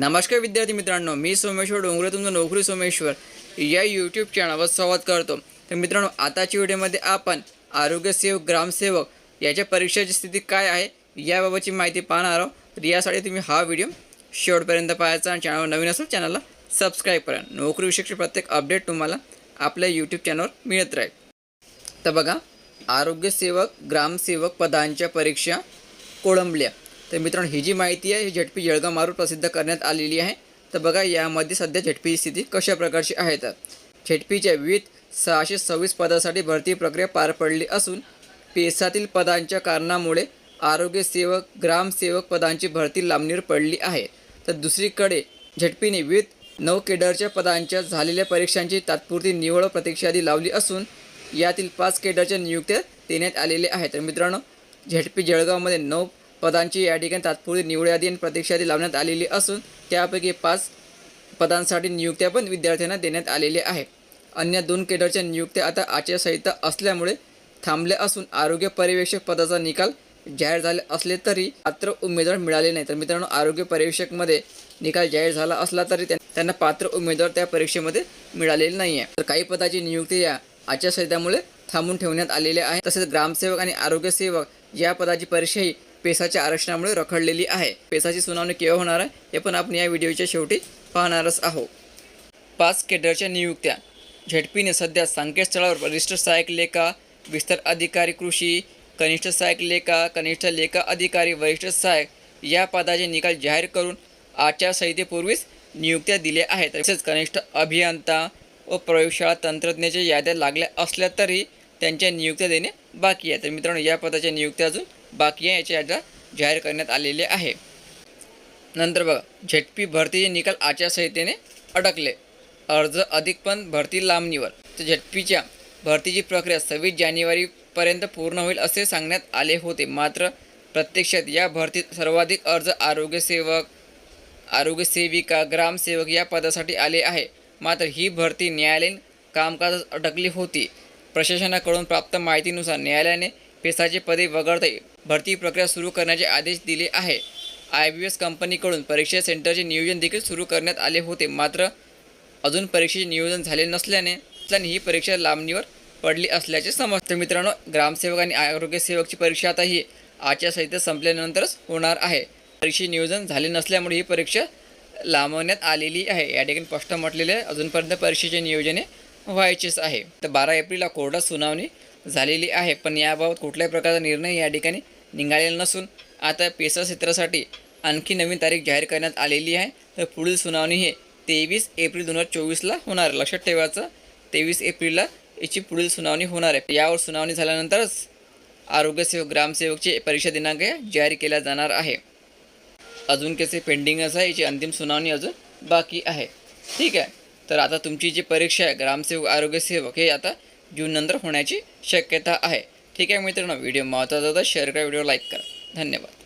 नमस्कार विद्यार्थी मित्रांनो मी सोमेश्वर डोंगरे तुमचं नोकरी सोमेश्वर. या यूट्यूब चॅनलवर संवाद करतो. तर मित्रांनो आताच्या व्हिडिओमध्ये आपण आरोग्यसेवक ग्रामसेवक याच्या परीक्षेची स्थिती काय आहे याबाबतची माहिती पाहणार आहोत. तर यासाठी तुम्ही हा व्हिडिओ शेवटपर्यंत पाहायचा आणि चॅनलवर नवीन असेल चॅनलला सबस्क्राईब करा. नोकरीविषयीचे प्रत्येक अपडेट तुम्हाला आपल्या यूट्यूब चॅनलवर मिळत राहील. तर बघा आरोग्यसेवक ग्रामसेवक पदांच्या परीक्षा कोळंबल्या. तर मित्रांनो ही जी माहिती आहे ही झटपी जळगाव मारून प्रसिद्ध करण्यात आलेली आहे. तर बघा यामध्ये सध्या झटपी स्थिती कशा प्रकारची आहे? तर झटपीच्या विविध सहाशे सव्वीस पदासाठी भरती प्रक्रिया पार पडली असून पेसातील पदांच्या कारणामुळे आरोग्यसेवक ग्रामसेवक पदांची भरती लांबणीवर पडली आहे. तर दुसरीकडे झटपीने विविध नऊ केडरच्या पदांच्या झालेल्या परीक्षांची तात्पुरती निवड प्रतीक्षादी लावली असून यातील पाच केडरच्या नियुक्त्या देण्यात आलेल्या आहेत. तर मित्रांनो झटपी जळगावमध्ये नऊ पदांची या ठिकाणी तात्पुरती निवड यादी आणि प्रतीक्षा यादी लावण्यात आलेली असून त्यापैकी पाच पदांसाठी नियुक्त्या पण विद्यार्थ्यांना देण्यात आलेल्या आहे अन्य दोन केडरच्या नियुक्त्या आता आचारसंहिता असल्यामुळे थांबल्या असून आरोग्य पर्यवेक्षक पदाचा निकाल जाहीर झाले असले तरी पात्र उमेदवार मिळाले नाही तर मित्रांनो आरोग्य पर्यवेक्षकमध्ये निकाल जाहीर झाला असला तरी त्यांना पात्र उमेदवार त्या परीक्षेमध्ये मिळालेले नाही आहे तर काही पदाची नियुक्ती या आचारसंहितामुळे थांबून ठेवण्यात आलेल्या आहे तसेच ग्रामसेवक आणि आरोग्यसेवक या पदाची परीक्षाही पेसाच्या आरक्षणामुळे रखडलेली आहे. पेसाची सुनावणी केव्हा होणार आहे हे पण आपण या व्हिडिओच्या शेवटी पाहणारच आहोत. पाच केडरच्या नियुक्त्या. झेडपीने सध्या संकेतस्थळावर वरिष्ठ सहाय्यक लेखा विस्तार अधिकारी कृषी कनिष्ठ सहाय्यक लेखा कनिष्ठ लेखा अधिकारी वरिष्ठ सहाय्यक या पदाचे निकाल जाहीर करून आचारसंहितेपूर्वीच नियुक्त्या दिल्या आहेत. तसेच कनिष्ठ अभियंता व प्रयोगशाळा तंत्रज्ञाच्या याद्या लागल्या असल्या तरी त्यांच्या नियुक्त्या देणे बाकी आहे. तर मित्रांनो या पदाच्या नियुक्त्या अजून बाकी याचे याचा जाहीर करण्यात आलेले आहे. नंतर बघा झेडपी भरतीचे निकाल आचारसंहितेने अडकले. अर्ज अधिक पण भरती लांबणीवर. तर झेडपीच्या भरतीची प्रक्रिया सव्वीस जानेवारीपर्यंत पूर्ण होईल असे सांगण्यात आले होते. मात्र प्रत्यक्षात या भरतीत सर्वाधिक अर्ज आरोग्यसेवक आरोग्यसेविका ग्रामसेवक या पदासाठी आले आहे. मात्र ही भरती न्यायालयीन कामकाजात अडकली होती. प्रशासनाकडून प्राप्त माहितीनुसार न्यायालयाने पेसाचे पदे वगळता भरती प्रक्रिया सुरू करण्याचे आदेश दिले आहे. आय बी एस कंपनीकडून परीक्षा सेंटरचे नियोजन देखील सुरू करण्यात आले होते. मात्र अजून परीक्षेचे नियोजन झाले नसल्याने ही परीक्षा लांबणीवर पडली असल्याचे समजते. मित्रांनो ग्रामसेवक आणि आरोग्यसेवकची परीक्षा आता ही आचारसंहिता संपल्यानंतरच होणार आहे. परीक्षे नियोजन झाले नसल्यामुळे ही परीक्षा लांबवण्यात आलेली आहे. या ठिकाणी स्पष्ट म्हटलेले अजूनपर्यंत परीक्षेचे नियोजने व्हायचेच आहे. तर बारा एप्रिलला कोर्टात सुनावणी झालेली आहे पण याबाबत कुठल्याही प्रकारचा निर्णय या ठिकाणी निघालेला नसून आता पेसा क्षेत्रासाठी आणखी नवीन तारीख जाहीर करण्यात आलेली आहे. तर पुढील सुनावणी हे तेवीस एप्रिल दोन हजार चोवीसला होणार. लक्षात ठेवायचं तेवीस एप्रिलला याची पुढील सुनावणी होणार आहे. यावर सुनावणी झाल्यानंतरच आरोग्यसेवक ग्रामसेवकची परीक्षा दिनांक जाहीर केला जाणार आहे. अजून कसे पेंडिंगच आहे याची अंतिम सुनावणी अजून बाकी आहे. ठीक आहे. तर आता तुमची जी परीक्षा आहे ग्रामसेवक आरोग्यसेवक हे आता जूननंतर होण्याची शक्यता आहे. ठीक आहे मित्रांनो व्हिडिओ महत्त्वाचा होता शेअर करा व्हिडिओ लाईक करा. धन्यवाद.